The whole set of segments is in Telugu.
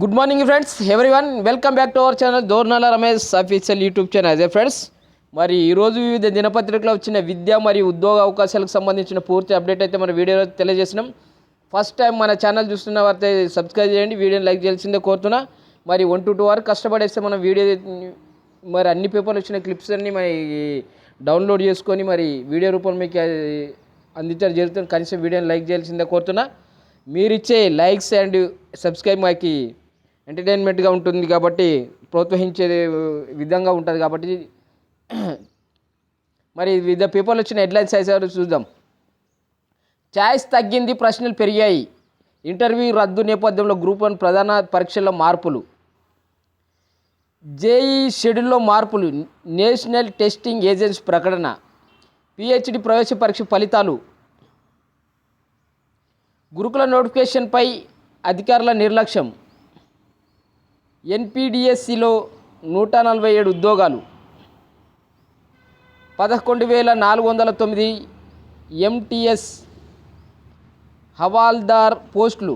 Good morning friends everyone welcome back to our channel Dornala Ramesh official YouTube channel అదే ఫ్రెండ్స్ మరి ఈరోజు వివిధ దినపత్రికలో వచ్చిన విద్య మరియు ఉద్యోగ అవకాశాలకు సంబంధించిన పూర్తి అప్డేట్ అయితే మన వీడియోలో తెలియజేసినాం ఫస్ట్ టైం మన ఛానల్ చూస్తున్న వారైతే సబ్స్క్రైబ్ చేయండి. వీడియోని లైక్ చేయాల్సిందే కోరుతున్నా. మరి వన్ టు టూ వరకు కష్టపడేస్తే మనం వీడియో మరి అన్ని పేపర్లు వచ్చిన క్లిప్స్ అన్ని మరి డౌన్లోడ్ చేసుకొని మరి వీడియో రూపంలో మీకు అందించారు అందించడం జరుగుతుంది. కనీసం వీడియోని లైక్ చేయాల్సిందే కోరుతున్నా. మీరిచ్చే లైక్స్ అండ్ సబ్స్క్రైబ్ మాకి ఎంటర్టైన్మెంట్గా ఉంటుంది కాబట్టి ప్రోత్సహించే విధంగా ఉంటుంది కాబట్టి మరి వివిధ పేపర్లు వచ్చిన హెడ్లైన్స్ వేసారు చూద్దాం. ఛాయిస్ తగ్గింది ప్రశ్నలు పెరిగాయి. ఇంటర్వ్యూ రద్దు నేపథ్యంలో గ్రూప్ వన్ ప్రధాన పరీక్షల్లో మార్పులు. జేఈ షెడ్యూల్లో మార్పులు నేషనల్ టెస్టింగ్ ఏజెన్సీ ప్రకటన. పిహెచ్డి ప్రవేశ పరీక్ష ఫలితాలు. గురుకుల నోటిఫికేషన్పై అధికారుల నిర్లక్ష్యం. ఎన్పిడిఎస్సిలో నూట నలభై ఏడు ఉద్యోగాలు పదకొండు వేల నాలుగు వందల తొమ్మిది ఎంటీఎస్ హవాల్దార్ పోస్టులు.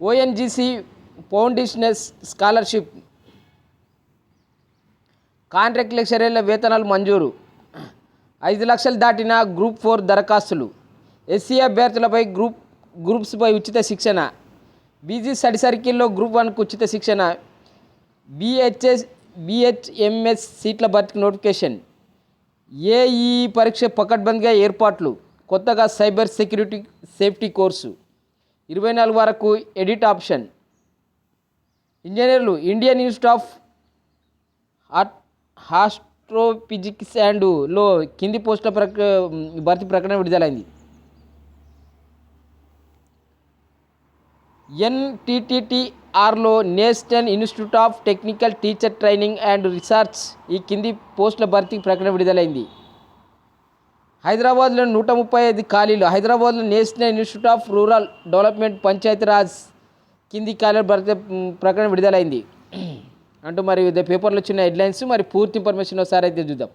ONGC foundational scholarship. కాంట్రాక్ట్ లెక్చరర్ల వేతనాలు మంజూరు. ఐదు లక్షలు దాటిన గ్రూప్ ఫోర్ దరఖాస్తులు. ఎస్సీ అభ్యర్థులపై గ్రూప్ గ్రూప్స్పై ఉచిత శిక్షణ. బీజీ స్టడీ సర్కిల్లో గ్రూప్ వన్కు ఉచిత శిక్షణ. బిహెచ్ఎస్ బిహెచ్ఎంఎస్ సీట్ల భర్తీకి నోటిఫికేషన్. ఏఈ పరీక్ష పకడ్బందీగా ఏర్పాట్లు. కొత్తగా సైబర్ సెక్యూరిటీ సేఫ్టీ కోర్సు. ఇరవై నాలుగు వరకు ఎడిట్ ఆప్షన్. ఇంజనీర్లు ఇండియన్ ఇన్స్టిట్యూట్ ఆఫ్ హాట్ హాస్ట్రోఫిజిక్స్ అండ్లో కింది పోస్టుల ప్రక భర్తీ ప్రకటన విడుదలైంది. ఎన్టీటీఆర్లో National Institute of Technical Teacher Training and Research ఈ కింది పోస్టుల భర్తీ ప్రకటన విడుదలైంది. హైదరాబాద్లో నూట ముప్పై ఐదు ఖాళీలు. హైదరాబాద్లో National Institute of Rural Development Panchayati Raj కింది ఖాళీల భర్తీ ప్రకటన విడుదలైంది. అంటూ మరి వివిధ పేపర్లో వచ్చిన హెడ్లైన్స్ మరి పూర్తి ఇన్ఫర్మేషన్ ఒకసారి అయితే చూద్దాం.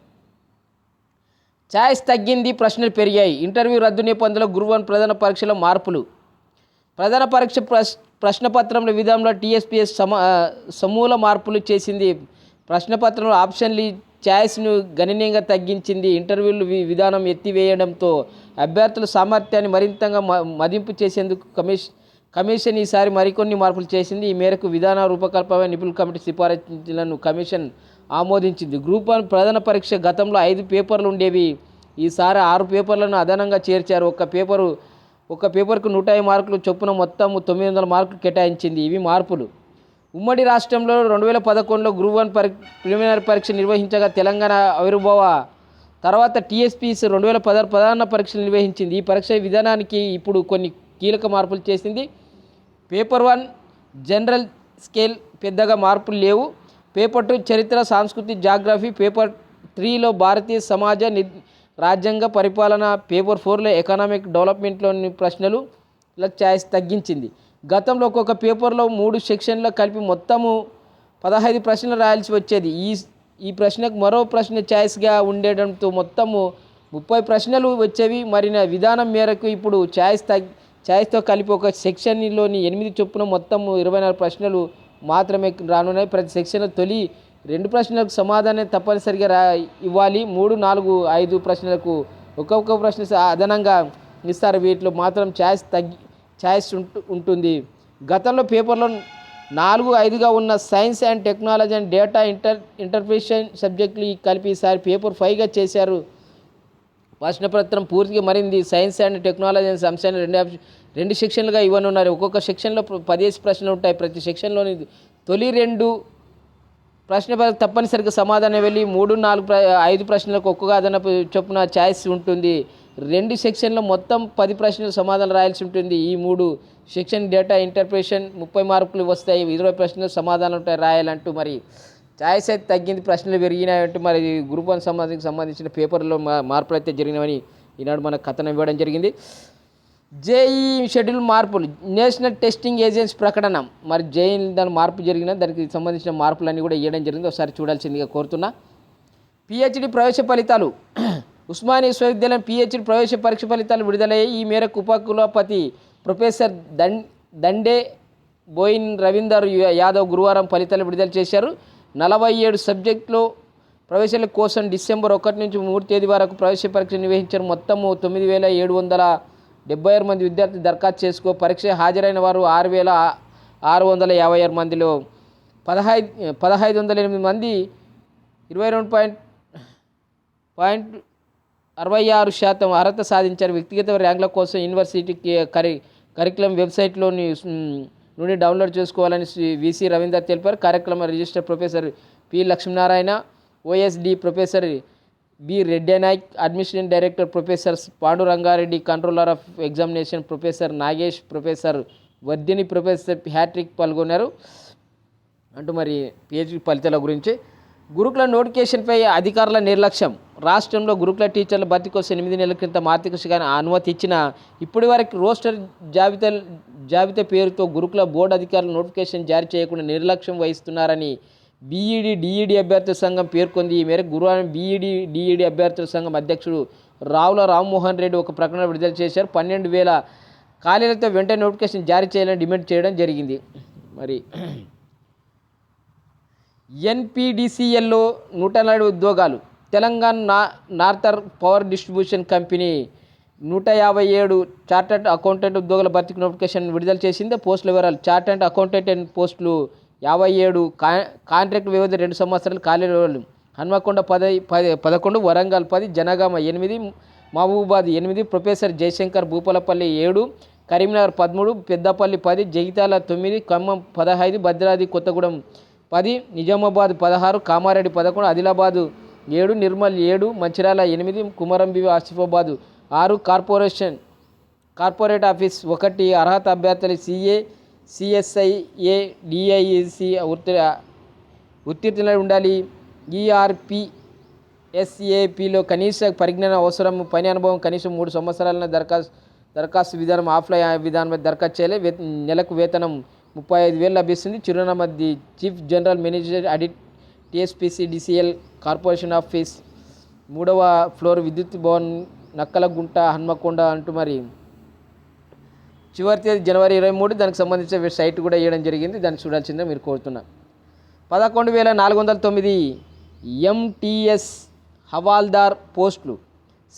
ఛాయిస్ తగ్గింది ప్రశ్నలు పెరిగాయి. ఇంటర్వ్యూ రద్దు నేపథ్యంలో గురువారం ప్రధాన పరీక్షలో మార్పులు. ప్రధాన పరీక్ష ప్రశ్ ప్రశ్నపత్రంలో విధానంలో టీఎస్పీఎస్ సమ సమూల మార్పులు చేసింది. ప్రశ్నపత్రంలో ఆప్షన్లు ఛాయిస్ను గణనీయంగా తగ్గించింది. ఇంటర్వ్యూలు విధానం ఎత్తివేయడంతో అభ్యర్థుల సామర్థ్యాన్ని మరింతగా మ- మదింపు చేసేందుకు కమిషన్ కమిషన్ ఈసారి మరికొన్ని మార్పులు చేసింది. ఈ మేరకు విధాన రూపకల్పమైన నిపుణుల కమిటీ సిఫారసులను కమిషన్ ఆమోదించింది. గ్రూప్ వన్ ప్రధాన పరీక్ష గతంలో ఐదు పేపర్లు ఉండేవి. ఈసారి ఆరు పేపర్లను అదనంగా చేర్చారు. ఒక పేపరు ఒక పేపర్కు నూట యాభై మార్కులు చొప్పున మొత్తం తొమ్మిది వందల మార్కులు కేటాయించింది. ఇవి మార్పులు. ఉమ్మడి రాష్ట్రంలో రెండు వేల పదకొండులో గ్రూప్ వన్ పరి ప్రిలిమినరీ పరీక్ష నిర్వహించగా తెలంగాణ ఆవిర్భావ. తర్వాత టీఎస్పీఎస్ రెండు వేల పదహారు ప్రధాన పరీక్షలు నిర్వహించింది. ఈ పరీక్ష విధానానికి ఇప్పుడు కొన్ని కీలక మార్పులు చేసింది. పేపర్ వన్ జనరల్ స్కేల్ పెద్దగా మార్పులు లేవు. పేపర్ టూ చరిత్ర సాంస్కృతి జాగ్రఫీ పేపర్ త్రీలో భారతీయ సమాజ ని రాజ్యాంగ పరిపాలన పేపర్ ఫోర్లో ఎకనామిక్ డెవలప్మెంట్లోని ప్రశ్నలు ఛాయిస్ తగ్గించింది. గతంలో ఒక్కొక్క పేపర్లో మూడు సెక్షన్లో కలిపి మొత్తము పదహైదు ప్రశ్నలు రాయాల్సి వచ్చేది. ఈ ఈ ప్రశ్నకు మరో ప్రశ్న ఛాయిస్గా ఉండడంతో మొత్తము ముప్పై ప్రశ్నలు వచ్చేవి. మరిన విధానం మేరకు ఇప్పుడు ఛాయిస్ తగ్ ఛాయిస్తో కలిపి ఒక సెక్షన్లోని ఎనిమిది చొప్పున మొత్తం ఇరవై నాలుగు ప్రశ్నలు మాత్రమే రానున్నాయి. ప్రతి సెక్షన్ తొలి రెండు ప్రశ్నలకు సమాధానం తప్పనిసరిగా రా ఇవ్వాలి. మూడు నాలుగు ఐదు ప్రశ్నలకు ఒక్కొక్క ప్రశ్న అదనంగా ఇస్తారు. వీటిలో మాత్రం ఛాయిస్ తగ్గి ఛాయిస్ ఉంటుంది. గతంలో పేపర్లో నాలుగు ఐదుగా ఉన్న science and technology and data inter interpretation సబ్జెక్టులు కలిపి ఈసారి పేపర్ ఫైవ్గా చేశారు. ప్రశ్నపత్రం పూర్తిగా మరింది. సైన్స్ అండ్ టెక్నాలజీ అనే అంశాన్ని రెండు రెండు సెక్షన్లుగా ఇవ్వనున్నారు. ఒక్కొక్క సెక్షన్లో ప్ర- పదిహేను ప్రశ్నలు ఉంటాయి. ప్రతి సెక్షన్లోని తొలి రెండు ప్రశ్న తప్పనిసరిగా సమాధానం వెళ్ళి మూడు నాలుగు ప్ర ఐదు ప్రశ్నలకు ఒక్కొక్క అదనపు చొప్పున ఛాయిస్ ఉంటుంది. రెండు సెక్షన్లో మొత్తం పది ప్రశ్నలు సమాధానం రాయాల్సి ఉంటుంది. ఈ మూడు సెక్షన్ డేటా ఇంటర్ప్రిటేషన్ ముప్పై మార్కులు వస్తాయి. ఇరవై ప్రశ్నలు సమాధానం ఉంటాయి రాయాలంటూ మరి ఛాయిస్ అయితే తగ్గింది. ప్రశ్నలు పెరిగినాయంటూ మరి గ్రూప్ వన్ సంబంధించి సంబంధించిన పేపర్లో మార్పులు అయితే జరిగినవని ఈనాడు మనకు కథనం ఇవ్వడం జరిగింది. జేఈ షెడ్యూల్ మార్పులు నేషనల్ టెస్టింగ్ ఏజెన్సీ ప్రకటన. మరి జేఈ దాని మార్పు జరిగిన దానికి సంబంధించిన మార్పులన్నీ కూడా ఇవ్వడం జరిగింది. ఒకసారి చూడాల్సిందిగా కోరుతున్నా. పిహెచ్డి ప్రవేశ ఫలితాలు. ఉస్మానియా విశ్వవిద్యాలయం పిహెచ్డి ప్రవేశ పరీక్ష ఫలితాలు విడుదలయ్యాయి. ఈ మేరకు ఉపకులపతి ప్రొఫెసర్ దన్ దండే బోయిన్ రవీందర్ యాదవ్ గురువారం ఫలితాలు విడుదల చేశారు. నలభై ఏడు సబ్జెక్టులో ప్రవేశాల కోసం డిసెంబర్ ఒకటి నుంచి మూడు తేదీ వరకు ప్రవేశ పరీక్ష నిర్వహించారు. మొత్తము తొమ్మిది వేల ఏడు వందల డెబ్బై ఆరు మంది విద్యార్థులు దరఖాస్తు చేసుకో పరీక్ష హాజరైన వారు ఆరు వేల ఆరు వందల యాభై ఆరు మందిలో పదహైదు పదహైదు వందల ఎనిమిది మంది ఇరవై రెండు పాయింట్ పాయింట్ అరవై ఆరు శాతం అర్హత సాధించారు. వ్యక్తిగత ర్యాంకుల కోసం యూనివర్సిటీకి కరి కరికులం వెబ్సైట్లోని నుండి డౌన్లోడ్ చేసుకోవాలని విసి రవీందర్ తెలిపారు. కార్యక్రమ register professor P Lakshminarayana OSD professor B Reddy Nayak Nayak director professor Panduranga Reddy controller of examination professor Nagesh professor Vardhini professor hat trick పాల్గొన్నారు. అంటూ మరి పిహెచ్డి ఫలితాల గురించి. గురుకుల నోటిఫికేషన్పై అధికారుల నిర్లక్ష్యం. రాష్ట్రంలో గురుకుల టీచర్ల భర్తీ కోసం ఎనిమిది నెలల క్రితం ఆర్థిక శాఖ అనుమతి ఇచ్చిన ఇప్పటి వరకు రోస్టర్ జాబితా జాబితా పేరుతో గురుకుల బోర్డు అధికారులు నోటిఫికేషన్ జారీ చేయకుండా నిర్లక్ష్యం వహిస్తున్నారని బీఈడి డిఈడి అభ్యర్థుల సంఘం పేర్కొంది. ఈ మేరకు గురువారం బీఈడి డిఈడి అభ్యర్థుల సంఘం అధ్యక్షుడు రావుల రామ్మోహన్ రెడ్డి ఒక ప్రకటన విడుదల చేశారు. పన్నెండు వేల ఖాళీలతో వెంటనే నోటిఫికేషన్ జారీ చేయాలని డిమాండ్ చేయడం జరిగింది. మరి ఎన్పిడిసిఎల్లో నూట నలభై ఉద్యోగాలు. తెలంగాణ నా నార్థర్ పవర్ డిస్ట్రిబ్యూషన్ కంపెనీ నూట యాభై ఏడు చార్టర్డ్ అకౌంటెంట్ ఉద్యోగుల భర్తీకి నోటిఫికేషన్ విడుదల చేసింది. పోస్టుల వివరాలు చార్టర్డ్ అకౌంటెంట్ పోస్టులు యాభై ఏడు కా కాంట్రాక్ట్ వ్యవధి రెండు సంవత్సరాలు ఖాళీ వివరాలు హన్మకొండ పది పది పదకొండు వరంగల్ పది జనగామ ఎనిమిది మహబూబాద్ ఎనిమిది ప్రొఫెసర్ జయశంకర్ భూపాలపల్లి ఏడు కరీంనగర్ పదమూడు పెద్దపల్లి పది జగిత్యాల తొమ్మిది ఖమ్మం పదహైదు భద్రాద్రి కొత్తగూడెం పది నిజామాబాద్ పదహారు కామారెడ్డి పదకొండు ఆదిలాబాదు ఏడు నిర్మల్ ఏడు మంచిర్యాల ఎనిమిది కుమరంబివి ఆసిఫాబాదు ఆరు కార్పొరేషన్ కార్పొరేట్ ఆఫీస్ ఒకటి అర్హత అభ్యర్థులు సిఏ సిఎస్ఐఏ ఏ డిఐసి ఉత్తీర్ణులై ఉండాలి. ఈఆర్పి ఎస్ఏపిలో కనీస పరిజ్ఞానం అవసరం పని అనుభవం కనీసం మూడు సంవత్సరాల దరఖాస్తు దరఖాస్తు విధానం ఆఫ్లైన్ విధానం దరఖాస్తు చేయాలి. నెలకు వేతనం ముప్పై ఐదు వేలు లభిస్తుంది. చిరునామా the chief general manager audit TSPC DCL corporation office మూడవ ఫ్లోర్ విద్యుత్ భవన్ నక్కలగుంట హన్మకొండ అంటూ మరి చివరి తేదీ జనవరి ఇరవై మూడు దానికి సంబంధించిన సైట్ కూడా వేయడం జరిగింది. దాన్ని చూడాల్సిందే మీరు కోరుతున్నా. పదకొండు వేల నాలుగు వందల తొమ్మిది ఎంటీఎస్ హవాల్దార్ పోస్టులు.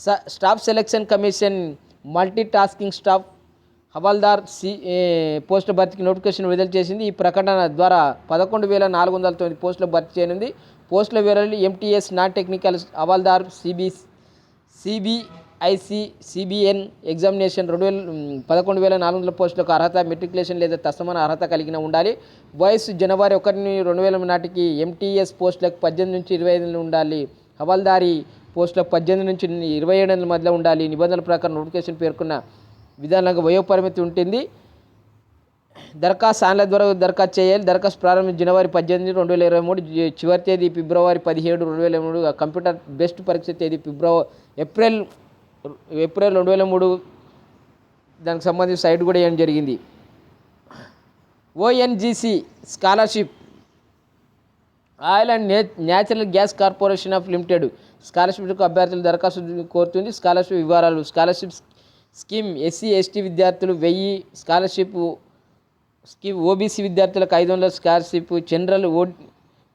స Staff Selection Commission multi tasking staff havaldar C పోస్టుల భర్తీకి నోటిఫికేషన్ విడుదల చేసింది. ఈ ప్రకటన ద్వారా పదకొండు వేల నాలుగు వందల తొమ్మిది పోస్టుల భర్తీ చేయనుంది. పోస్టుల వివరాలు MTS non technical havaldar CB CBIC CBN examination రెండు వేల పదకొండు వేల నాలుగు వందల పోస్టులకు అర్హత మెట్రికులేషన్ లేదా తసమాన అర్హత కలిగిన ఉండాలి. వయసు జనవరి ఒకటిని రెండు వేల నాటికి ఎంటీఎస్ పోస్టులకు పద్దెనిమిది నుంచి ఇరవై ఐదు ఉండాలి. హవాల్దారీ పోస్టులకు పద్దెనిమిది నుంచి ఇరవై ఏడు మధ్యలో ఉండాలి. నిబంధనల ప్రకారం నోటిఫికేషన్ పేర్కొన్న విధానంగా వయోపరిమితి ఉంటుంది. దరఖాస్తు ఆన్లైన్ ద్వారా దరఖాస్తు చేయాలి. దరఖాస్తు ప్రారంభం జనవరి పద్దెనిమిది రెండు వేల ఇరవై మూడు చివరి తేదీ ఫిబ్రవరి పదిహేడు రెండు వేల మూడు కంప్యూటర్ బెస్ట్ పరీక్ష తేదీ ఫిబ్రవరి ఏప్రిల్ ఏప్రిల్ రెండు వేల మూడు దానికి సంబంధించి సైట్ కూడా వేయడం జరిగింది? ONGC scholarship oil and natural gas corporation of limited స్కాలర్షిప్కు అభ్యర్థులు దరఖాస్తు కోరుతుంది. స్కాలర్షిప్ వివరాలు స్కాలర్షిప్ స్కీమ్ ఎస్సీ ఎస్టీ విద్యార్థులు వెయ్యి స్కాలర్షిప్ స్కీమ్ ఓబీసీ విద్యార్థులకు ఐదు వందల స్కాలర్షిప్ జనరల్ ఓ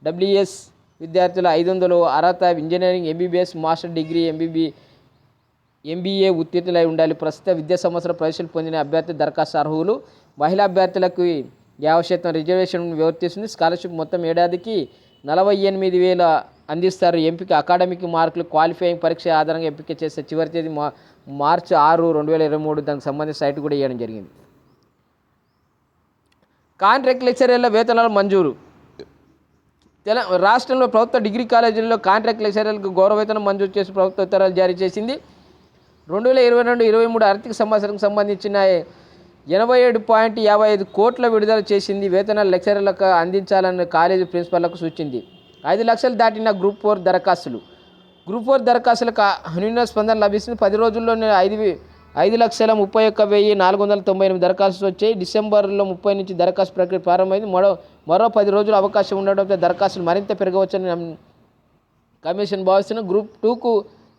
డబ్ల్యూఎస్ విద్యార్థులు ఐదు వందలు అర్హత engineering MBBS master degree MBB MBA ఉత్తీర్ణులై ఉండాలి. ప్రస్తుత విద్యా సంవత్సరం ప్రవేశాలు పొందిన అభ్యర్థి దరఖాస్తు అర్హులు. మహిళా అభ్యర్థులకు యాభై శాతం రిజర్వేషన్ వివర్తిస్తుంది స్కాలర్షిప్ మొత్తం ఏడాదికి నలభై ఎనిమిది వేల అందిస్తారు. ఎంపిక అకాడమిక్ మార్కులు క్వాలిఫైయింగ్ పరీక్ష ఆధారంగా ఎంపిక చేసే చివరి తేదీ మా మార్చి ఆరు రెండు వేల ఇరవై మూడు దానికి సంబంధించిన సైట్ కూడా ఇవ్వడం జరిగింది. కాంట్రాక్ట్ లెక్చరర్ల వేతనాలు మంజూరు. తెల రాష్ట్రంలో ప్రభుత్వ డిగ్రీ కాలేజీల్లో కాంట్రాక్ట్ లెక్చరర్లకు గౌరవేతనం మంజూరు చేసి ప్రభుత్వ ఉత్తర్వులు జారీ చేసింది. రెండు వేల ఇరవై రెండు ఇరవై మూడు ఆర్థిక సంవత్సరం సంబంధించిన ఎనభై ఏడు పాయింట్ యాభై ఐదు కోట్ల విడుదల చేసింది వేతనాలు లెక్చరర్లకు అందించాలని కాలేజీ ప్రిన్సిపాల్లకు సూచింది. ఐదు లక్షలు దాటిన గ్రూప్ ఫోర్ దరఖాస్తులు. గ్రూప్ ఫోర్ దరఖాస్తులకు అనున్న స్పందన లభిస్తుంది. పది రోజుల్లోనే ఐదు ఐదు లక్షల ముప్పై ఒక్క వెయ్యి నాలుగు వందల తొంభై ఎనిమిది దరఖాస్తులు వచ్చాయి. డిసెంబర్లో ముప్పై నుంచి దరఖాస్తు ప్రక్రియ ప్రారంభమైంది. మరో మరో పది రోజులు అవకాశం ఉండడంతో దరఖాస్తులు మరింత పెరగవచ్చని కమిషన్ భావిస్తున్న గ్రూప్ టూకు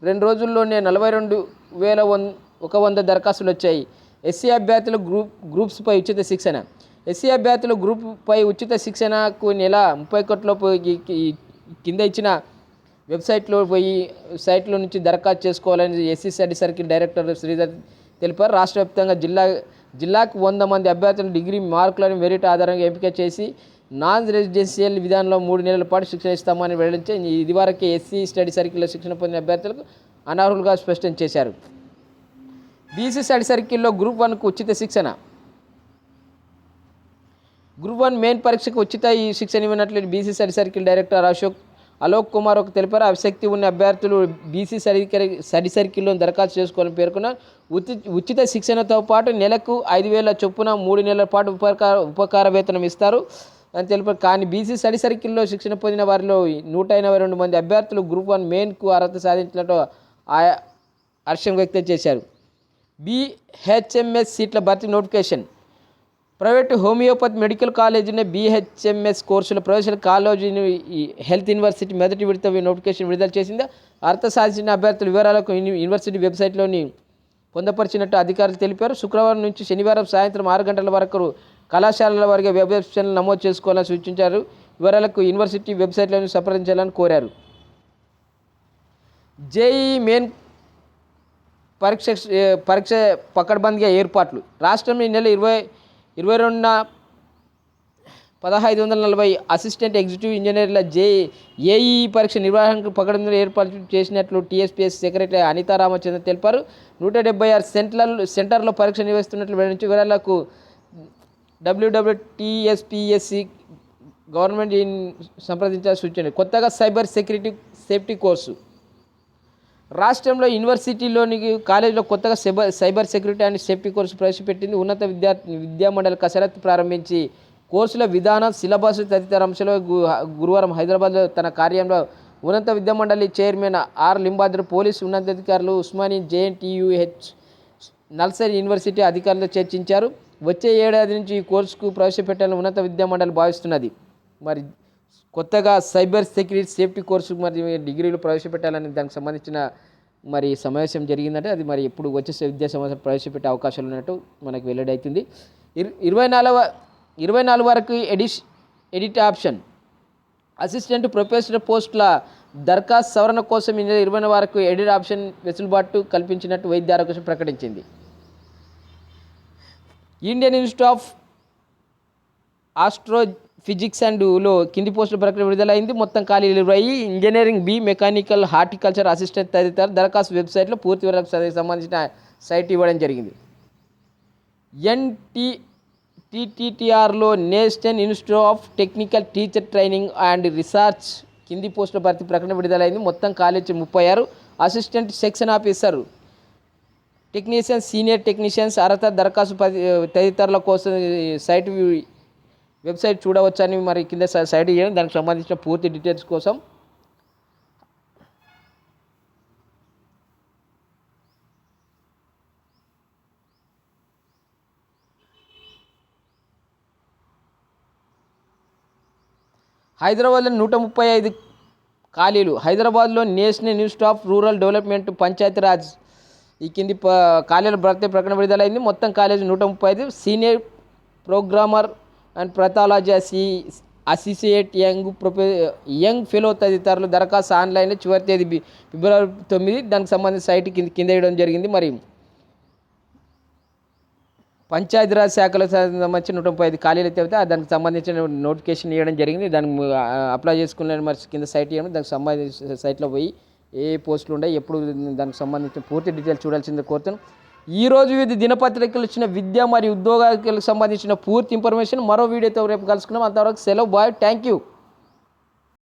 రెండు రోజుల్లోనే నలభై రెండు వేల వన్ ఒక వంద దరఖాస్తులు వచ్చాయి. ఎస్సీ అభ్యర్థులు గ్రూప్ గ్రూప్స్పై ఉచిత శిక్షణ. ఎస్సీ అభ్యర్థులు గ్రూప్పై ఉచిత శిక్షణకు నెల ముప్పై కోట్లలోపు పోయి కింద ఇచ్చిన వెబ్సైట్లో పోయి సైట్లో నుంచి దరఖాస్తు చేసుకోవాలని SC study circle director Sridhar తెలిపారు. రాష్ట్ర వ్యాప్తంగా జిల్లా జిల్లాకు వంద మంది అభ్యర్థులను డిగ్రీ మార్కులను మెరిట్ ఆధారంగా ఎంపిక చేసి నాన్ రెసిడెన్షియల్ విధానంలో మూడు నెలల పాటు శిక్షణ ఇస్తామని వెల్లడించి ఇదివరకే ఎస్సీ స్టడీ సర్కిల్లో శిక్షణ పొందిన అభ్యర్థులకు అనర్హులుగా స్పష్టం చేశారు. బీసీ స్టడీ సర్కిల్లో గ్రూప్ వన్కు ఉచిత శిక్షణ. గ్రూప్ వన్ మెయిన్ పరీక్షకు ఉచిత ఈ శిక్షణ ఇవ్వనట్లు BC study circle director Ashok Alok Kumar ఒక తెలిపారు ఆసక్తి ఉన్న అభ్యర్థులు బీసీ స్టడీ స్టడీ సర్కిల్లో దరఖాస్తు చేసుకోవాలని పేర్కొన్నారు ఉచి ఉచిత శిక్షణతో పాటు నెలకు ఐదు వేల చొప్పున మూడు నెలల పాటు ఉపకార ఉపకార వేతనం ఇస్తారు. అని తెలిపారు కానీ బీసీ స్టడీ సర్కిల్లో శిక్షణ పొందిన వారిలో నూట ఎనభై రెండు మంది అభ్యర్థులు గ్రూప్ వన్ మెయిన్కు అర్హత సాధించినట్టు ఆయా హర్షం వ్యక్తం చేశారు. బీహెచ్ఎంఎస్ సీట్ల భర్తీ నోటిఫికేషన్. ప్రైవేటు హోమియోపతి మెడికల్ కాలేజీని బీహెచ్ఎంఎస్ కోర్సుల ప్రొఫెషనల్ కాలేజీని ఈ హెల్త్ యూనివర్సిటీ మొదటి విడత నోటిఫికేషన్ విడుదల చేసింది. అర్హత సాధించిన అభ్యర్థుల వివరాలకు యూనివర్సిటీ వెబ్సైట్లోని పొందపరిచినట్టు అధికారులు తెలిపారు. శుక్రవారం నుంచి శనివారం సాయంత్రం ఆరు గంటల వరకు కళాశాలల వారికి వెబ్ వెబ్సైట్లు నమోదు చేసుకోవాలని సూచించారు. వివరాలకు యూనివర్సిటీ వెబ్సైట్లను సంప్రదించాలని కోరారు. జేఈ మెయిన్ పరీక్ష పరీక్ష పక్కడబందిగా ఏర్పాట్లు. రాష్ట్రంలో ఈ నెల ఇరవై ఇరవై రెండున పదహైదు వందల నలభై అసిస్టెంట్ ఎగ్జిక్యూటివ్ ఇంజనీర్ల జే ఏఈ పరీక్ష నిర్వహణకు పకడంలో ఏర్పాటు చేసినట్లు టీఎస్పీఎస్ సెక్రటరీ అనితా రామచంద్ర తెలిపారు. నూట డెబ్బై ఆరు సెంటర్ సెంటర్లో పరీక్ష నిర్వహిస్తున్నట్లు వెల్లడించి వివరాలకు డబ్ల్యూడబ్ల్యూటీఎస్పిఎస్సి గవర్నమెంట్ సంప్రదించాల్సి సూచన కొత్తగా సైబర్ సెక్యూరిటీ సేఫ్టీ కోర్సు. రాష్ట్రంలో యూనివర్సిటీలోని కాలేజీలో కొత్తగా cyber cyber security and safety course ప్రవేశపెట్టింది. ఉన్నత విద్యా విద్యామండలి కసరత్తు ప్రారంభించి కోర్సుల విధానం సిలబస్ తదితర అంశాలు గురువారం హైదరాబాద్లో తన కార్యంలో ఉన్నత విద్యామండలి చైర్మన్ ఆర్ లింబాద్రి పోలీసు ఉన్నతాధికారులు ఉస్మాని జేఎన్టీయూహెచ్ నల్సరి యూనివర్సిటీ అధికారులతో చర్చించారు. వచ్చే ఏడాది నుంచి ఈ కోర్సుకు ప్రవేశపెట్టాలని ఉన్నత విద్యామండలి భావిస్తున్నది. మరి కొత్తగా సైబర్ సెక్యూరిటీ సేఫ్టీ కోర్సు మరి డిగ్రీలు ప్రవేశపెట్టాలని దానికి సంబంధించిన మరి సమావేశం జరిగిందంటే అది మరి ఎప్పుడు వచ్చే విద్యా సంవత్సరం ప్రవేశపెట్టే అవకాశాలు ఉన్నట్టు మనకు వెల్లడైతుంది. ఇర్ ఇరవై నాలుగవ ఇరవై నాలుగు వరకు ఎడిష్ ఎడిట్ ఆప్షన్. అసిస్టెంట్ ప్రొఫెసర్ పోస్టుల దరఖాస్తు సవరణ కోసం ఇరవై వరకు ఎడిట్ ఆప్షన్ వెసులుబాటు కల్పించినట్టు వైద్య ఆరోగ్య ప్రకటించింది. Indian institute of astro physics అండ్లో కింది పోస్టుల ప్రక్రియ విడుదలైంది. మొత్తం ఖాళీలు అయ్యి engineering B mechanical horticulture assistant తదితర దరఖాస్తు వెబ్సైట్లో పూర్తి వివరాలకు సంబంధించిన సైట్ ఇవ్వడం జరిగింది. NT టీటీటీఆర్లో National Institute of Technical Teacher Training and Research కింది పోస్టుల భర్తీ ప్రకటన విడుదలైంది. మొత్తం కాలేజీ ముప్పై ఆరు. Assistant section officer technicians senior technicians అర్హత దరఖాస్తు పది తదితరుల కోసం సైట్ వెబ్సైట్ చూడవచ్చని మరి కింద సైట్ చేయండి దానికి సంబంధించిన పూర్తి డీటెయిల్స్ కోసం. హైదరాబాద్లో నూట ముప్పై ఐదు ఖాళీలు. హైదరాబాద్లో National Institute of Rural Development Panchayati Raj ఈ కింది ప ఖాళీల భర్తీ ప్రకటన విడుదలైంది. మొత్తం కాలేజీ నూట ముప్పై ఐదు. సీనియర్ ప్రోగ్రామర్ అండ్ ప్రతాలజీ అసి అసిసియేట్ యంగ్ ప్రొఫె యంగ్ ఫెలో తదితరులు దరఖాస్తు ఆన్లైన్లో చివరి తేదీ ఫిబ్రవరి తొమ్మిది. దానికి సంబంధించిన సైట్ కింద కింద వేయడం జరిగింది. మరి పంచాయతీరాజ్ శాఖలకు సంబంధించి నూట ముప్పై ఐదు ఖాళీలు అయితే దానికి సంబంధించిన నోటిఫికేషన్ ఇవ్వడం జరిగింది. దానికి అప్లై చేసుకున్న మరి కింద సైట్ ఇవ్వడం. దానికి సంబంధించిన సైట్లో పోయి ఏ పోస్టులు ఉన్నాయి ఎప్పుడు దానికి సంబంధించిన పూర్తి డీటెయిల్స్ చూడాల్సిందే కోరుతాను ఈ రోజు వివిధ దినపత్రికలు ఇచ్చిన విద్య మరియు ఉద్యోగాలకు సంబంధించిన పూర్తి ఇన్ఫర్మేషన్ మరో వీడియోతో రేపు కలుసుకున్నాం అంతవరకు సెలవు బాయ్ థ్యాంక్ యూ.